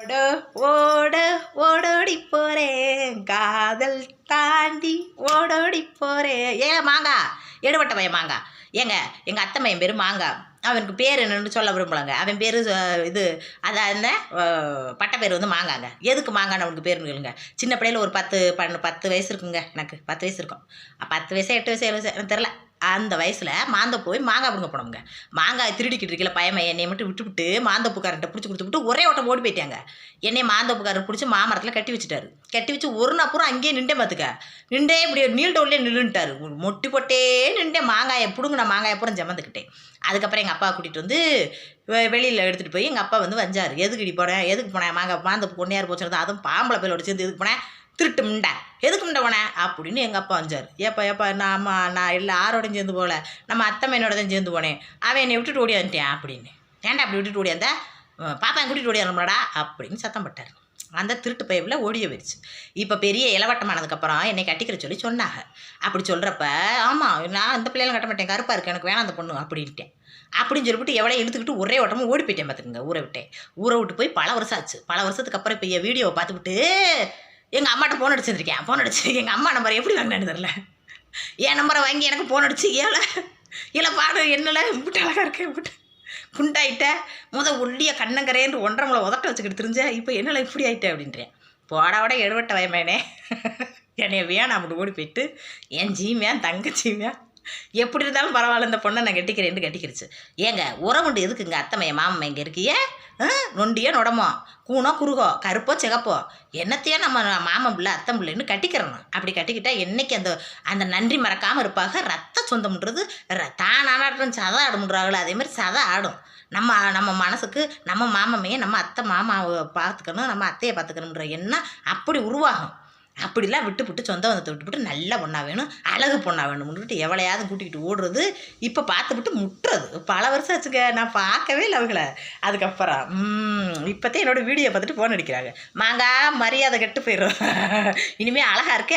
ஓட ஓட ஓடோடி போறேன். காதல் தாண்டி ஓடோடி போறேன். ஏன் மாங்கா எடுபட்ட பையன் மாங்கா. ஏங்க எங்கள் அத்தை பையன் பேர் மாங்கா. அவனுக்கு பேர் என்னன்னு சொல்ல விரும்பலங்க. அவன் பேர் இது அதான் பட்டை பட்ட பேர் வந்து மாங்காங்க. எதுக்கு மாங்கான்னு அவனுக்கு பேர்னு கேளுங்க. சின்ன பிள்ளையில ஒரு பத்து பன்னெண்டு பத்து வயசு இருக்குங்க எனக்கு. பத்து வயசு இருக்கும். பத்து வயசு எட்டு வயசு ஏழு வயசு எனக்கு தெரில அந்த வயசில் மாந்த போய் மாங்காய் பிடுங்க போனவங்க. மாங்காய் திருடிக்கிட்டு இருக்கல பயமை என்னை மட்டும் விட்டுவிட்டு மாந்தப்புக்காரன்ட்ட பிடிச்சி கொடுத்துட்டு ஒரே ஓட்டம் ஓடி போயிட்டாங்க. என்னை மாந்தப்புக்காரர் பிடிச்சி மாமரத்தில் கட்டி வச்சுட்டாரு. கட்டி வச்சு ஒரு நாள் அங்கேயே நின்றே பார்த்துக்க நின்றே இப்படி நீல்டவுன்லேயே நின்றுட்டாரு மொட்டி போட்டே நின்றே மாங்காயை பிடுங்கின மாங்காயை பூரா ஜமந்துக்கிட்டேன். அதுக்கப்புறம் எங்கள் அப்பா கூட்டிகிட்டு வந்து வெளியில் எடுத்துகிட்டு போய் எங்கள் அப்பா வந்து வந்தார் எதுக்கு இடி போனேன் எதுக்கு போனேன் மாங்காய் மாந்தப்பு பொண்ணையார் போச்சுருந்தா அதுவும் பாம்பளை பயிலோட சேர்ந்து எதுக்கு போனேன் திருட்டு முண்டை. எதுக்கு முண்டவனே அப்படின்னு எங்கள் அப்பா வந்தார். ஏப்பா ஏப்பா நான் அம்மா நான் இல்லை ஆரோடையும் சேர்ந்து போகல. நம்ம அத்தை மேனோட தான் சேர்ந்து போனேன். அவன் என்னை விட்டுட்டு ஓடி வந்துட்டேன் அப்படின்னு. ஏன்டா அப்படி விட்டுட்டு ஓடியாந்த பாப்பா கூட்டிகிட்டு ஓடியாரம்லடா அப்படின்னு சத்தம் பட்டார். அந்த திருட்டு பைப்பில் ஓடிய போயிடுச்சு இப்போ பெரிய இளவட்டமானதுக்கப்புறம் என்னை கட்டிக்கிற சொல்லி சொன்னாங்க. அப்படி சொல்கிறப்ப ஆமாம் நான் அந்த பிள்ளைகளும் கட்ட மாட்டேன். கருப்பாக இருக்கு எனக்கு வேணாம் அந்த பொண்ணு அப்படின்ட்டேன். அப்படின்னு சொல்லிவிட்டு எவ்வளோ இழுத்துக்கிட்டு ஒரே ஓட்டமும் ஓடி போயிட்டேன் பார்த்துக்கங்க ஊரை விட்டேன். ஊரை விட்டு போய் பல வருஷம் ஆச்சு. பல வருஷத்துக்கு அப்புறம் இப்போ என் வீடியோவை பார்த்துவிட்டு எங்கள் அம்மாட்ட ஃபோன் அடிச்சிருக்கேன் ஃபோன் அடிச்சு எங்கள் அம்மா நம்பர் எப்படி வாங்கினேன்னு தெரில என் நம்பரை வாங்கி எனக்கு ஃபோன் அடிச்சு ஏழை இல்லை பாடு என்னல? இப்படி அழகாக இருக்கேன் இப்படி குண்டாயிட்ட முத ஒல்லிய கண்ணங்கரேன்னு ஒன்றரை முளை உதட்ட வச்சுக்கிட்டு தெரிஞ்ச இப்போ என்னல இப்படி ஆயிட்டே அப்படின்றேன் போட விட எடுபட்ட வயமேனே. என்னைய வேணாம் அப்படி ஓடி போயிட்டு என் ஜீமியான் தங்கச்சிமியா எப்படி இருந்தாலும் பரவாயில்ல இந்த பொண்ணை நான் கட்டிக்கிறேன்னு கட்டிக்கிடுச்சு ஏங்க உறவுண்டு எதுக்குங்க? அத்தமைய மாமன் இங்கே இருக்கியே? நொண்டியோ நொடமோ? கூனோ குறுகோ? கருப்போ சிகப்போ? என்னத்தையோ நம்ம மாமன் பிள்ளை அத்தம் பிள்ளைன்னு கட்டிக்கிறணும். அப்படி கட்டிக்கிட்டா என்னைக்கு அந்த அந்த நன்றி மறக்காமல் இருப்பாங்க ரத்த சொந்தம்ன்றது ர- தான் ஆடாட்டும் சதை ஆடும்ன்றாங்களோ அதே மாதிரி சதை ஆடும். நம்ம நம்ம மனசுக்கு நம்ம மாமமையை நம்ம அத்தை மாமாவை பார்த்துக்கணும் நம்ம அத்தையை பார்த்துக்கணுன்ற எண்ணம் அப்படி உருவாகும். அப்படிலாம் விட்டு விட்டு சொந்த பந்தத்தை விட்டு விட்டு நல்ல பொண்ணாக வேணும் அழகு பொண்ணாக வேணும்னுட்டு எவளையாவது கூட்டிக்கிட்டு ஓடுறது இப்போ பார்த்து விட்டு முட்டுறது. பல வருஷம் ஆச்சுங்க நான் பார்க்கவே இல்லை அவங்கள. அதுக்கப்புறம் இப்போத்தே என்னோடய வீடியோ பார்த்துட்டு ஃபோன் அடிக்கிறாங்க மாங்கா மரியாதை கெட்டு போயிடும் இனிமேல் அழகாக இருக்க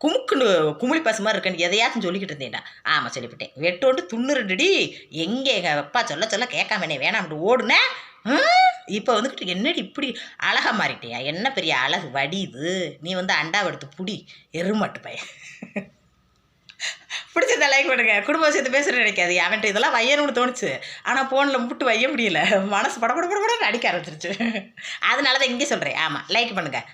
குமுக்குன்னு குமிழி பசு மாதிரி இருக்கேன்னு எதையாச்சும் சொல்லிக்கிட்டு இருந்தேன்டா ஆமாம் சொல்லிவிட்டேன். வெட்டோண்டு துண்ணுருண்டுடி எங்கே எங்கள் அப்பா சொல்ல சொல்ல கேட்காம என்ன வேணாம் ஓடுனேன் இப்போ வந்துக்கிட்டு என்னடி இப்படி அழகா மாறிட்டியா? என்ன பெரிய அழகு? வடியுது நீ வந்து அண்டாவை எடுத்து புடி. எருமாட்டு பையன். பிடிச்சத லைக் பண்ணுங்க. குடும்ப விஷயத்தை பேசுகிற நினைக்காது அவன்கிட்ட இதெல்லாம் வையணும்னு தோணுச்சு. ஆனால் ஃபோனில் முட்டு வைய முடியல. மனசு பட பட அடிக்க ஆரம்பிச்சிருச்சு. அதனால தான் இங்கே சொல்கிறேன் ஆமாம் லைக் பண்ணுங்கள்